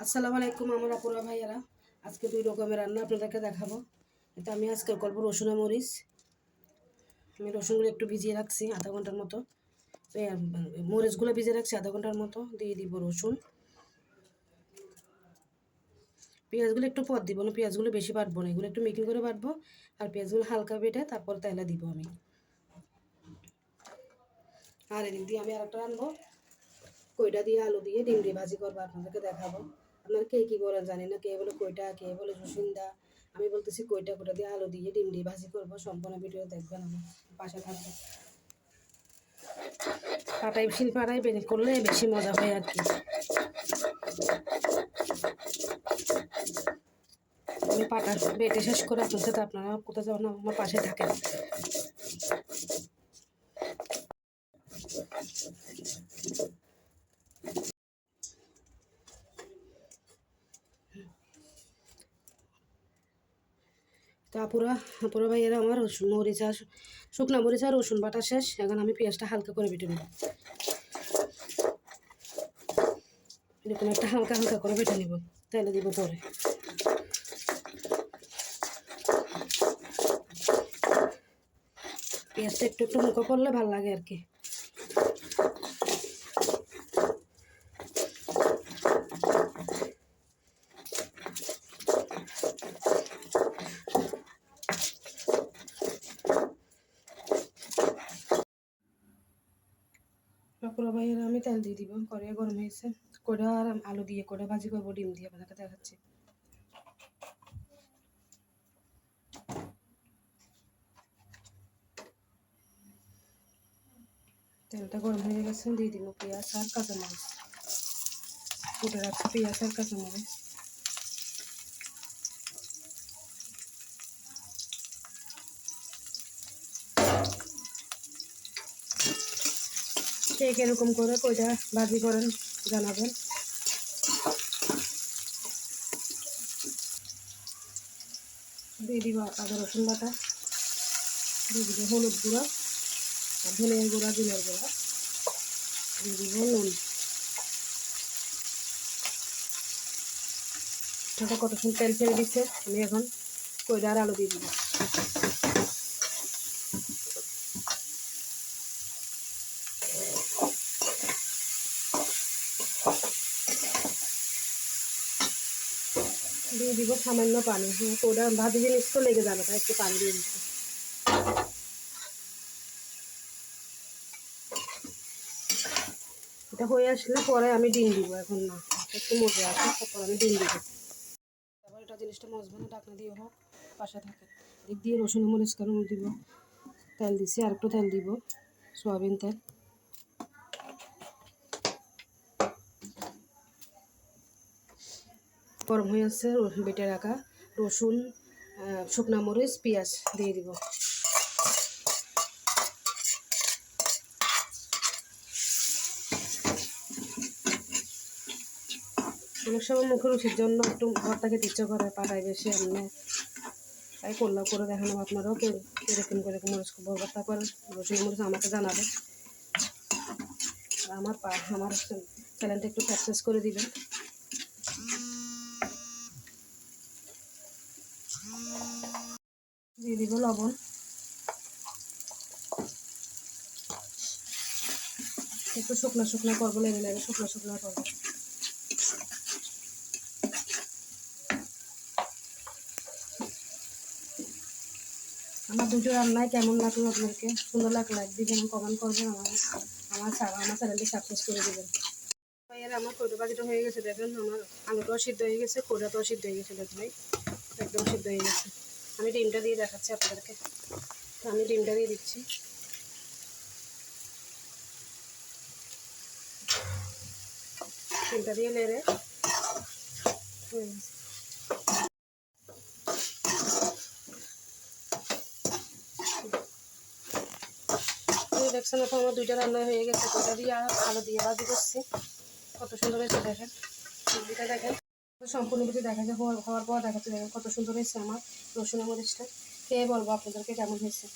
আসসালামু আলাইকুম আমার আপুরা ভাইয়ারা। আজকে দুই রকমের রান্না আপনাদেরকে দেখাবো। এটা আমি আজকে করব রসুন মরিচ। আমি রসুনগুলো একটু ভিজিয়ে রাখছি আধা ঘণ্টার মতো। মরিচগুলো ভিজিয়ে রাখছি আধা ঘণ্টার মতো। দিয়ে দিব রসুন। পেঁয়াজগুলো একটু পর দিব, না পেঁয়াজগুলো বেশি বাটবো না। এগুলো একটু মেকিং করে বাটবো। আর পেঁয়াজগুলো হালকা বেটে তারপর তেলে দিব আমি। আর এদিক দিয়ে আমি আরেকটা আনব কইটা দিয়ে আলু দিয়ে ডিম দিয়ে ভাজি করব, আপনাদেরকে দেখাবো। আপনারা কে কী বলেন জানি না, কে বলে কইটা, কে বলে রসুনদা আমি বলতেছি কইটা কইটা দিয়ে আলু দিয়ে ডিম দিয়ে ভাজি করব, সম্পূর্ণ ভিডিও দেখবেন আমার পাশে থাকবে পাটাই শিল পাটাই করলে বেশি মজা হয় আর কি। আমি পাটা বেটে শেষ করে আপনার সাথে আপনারা কোথাও যাবেন আমার পাশে থাকেন। তো আপুরা আপুরা ভাইয়েরা আমার মরিচ শুকনা মরিচ আর রসুন বাটা শেষ। এখন আমি পেঁয়াজটা হালকা করে বেটে নেব। এরকম একটা হালকা হালকা করে বেটে নিব। তেলে দিব পরে। পেঁয়াজটা একটু একটু মুখো করলে ভালো লাগে আর কি। কাপড় বাইরে আমি তেল দিয়ে দিব। করে গরম হয়েছে। করে আর আলু দিয়ে করে ভাজি করব, ডিম দিয়ে আপনাকে দেখাচ্ছি। তেলটা গরম হয়ে গেছে, দিয়ে দিব পেঁয়াজ আর কাঁচামরিচ। ফুটে রাখছি পেঁয়াজ আর কাঁচামরিচ। কে এরকম করে কইটা ভাজি করেন, জানাবেন। দিয়ে দিব আদা, রসুন বাটা। দিয়ে দিব হলুদ গুঁড়া ধনের গুঁড়া জিনের গুঁড়া। দিয়ে দিব নুন। এটা কত সুন্দর তেল ছেড়ে দিচ্ছে। আমি এখন কইটা আর আলু দিয়ে দিব। দিয়ে দিব সামান্য পানি। হ্যাঁ ওটা ভাবি জিনিস তো লেগে যাবে একটু পানি দিয়ে দিচ্ছি। এটা হয়ে আসলে পরে আমি ডিম দিব এখন না। একটু মজে আসে তারপর আমি ডিম দিব। তারপর এটা জিনিসটা মজবে না ডাকনা দিয়ে হোক, পাশে থাকে। দিক দিয়ে রসুন মরিচ কারণ দিব। তেল দিছি, আর একটু তেল দিব, সয়াবিন তেল। গরম হয়ে আসছে বেটে রাখা। রসুন শুকনা মরিচ, পেঁয়াজ দিয়ে দিব। অনেক সময় মুখের রুচির জন্য একটু ভর্তা খেতে ইচ্ছা করে পাটায় বেশি এমনি। তাই করলাম, করে দেখানো আপনারাও কেউ এরকম করে মরিচ ভর্তা করেন। রসুন, মরিচ আমাকে জানাবে আমার আমার চ্যানেলটা একটু সাকসেস করে দিবেন। দিয়ে দিব লবণ। একটু শুকনো শুকনো করব লেগে লেগে শুকনো শুকনো করব। আমার দুটো রান্নায় কেমন লাগল আপনাদেরকে সুন্দর লাগল লাইক দিবেন কমেন্ট করবেন আমার আমার আমার চ্যানেলটি সাবস্ক্রাইব করে দেবেন। ভাইয়ের আমার কৌটো বাজিটা হয়ে গেছে, দেখেন আমার আলুটাও সিদ্ধ হয়ে গেছে, কোটাটাও সিদ্ধ হয়ে গেছে ভাই। একদম সিদ্ধ হয়ে গেছে। আমি ডিমটা দিয়ে দেখাচ্ছি আপনাদেরকে। তো আমি ডিমটা দিয়ে দিচ্ছি। ডিমটা দিয়ে নেড়ে। দেখছেন, এখন আমার দুইটা রান্না হয়ে গেছে। কোটা দিয়ে আলু দিয়ে ভাজি করছি। কত সুন্দর হয়েছে দেখেন। দেখেন। সম্পূর্ণ কিছু দেখা যায় হওয়ার পর দেখাচ্ছে দেখেন কত সুন্দর হয়েছে আমার রসুন মরিচটা খেয়ে বলব আপনাদেরকে কেমন হয়েছে।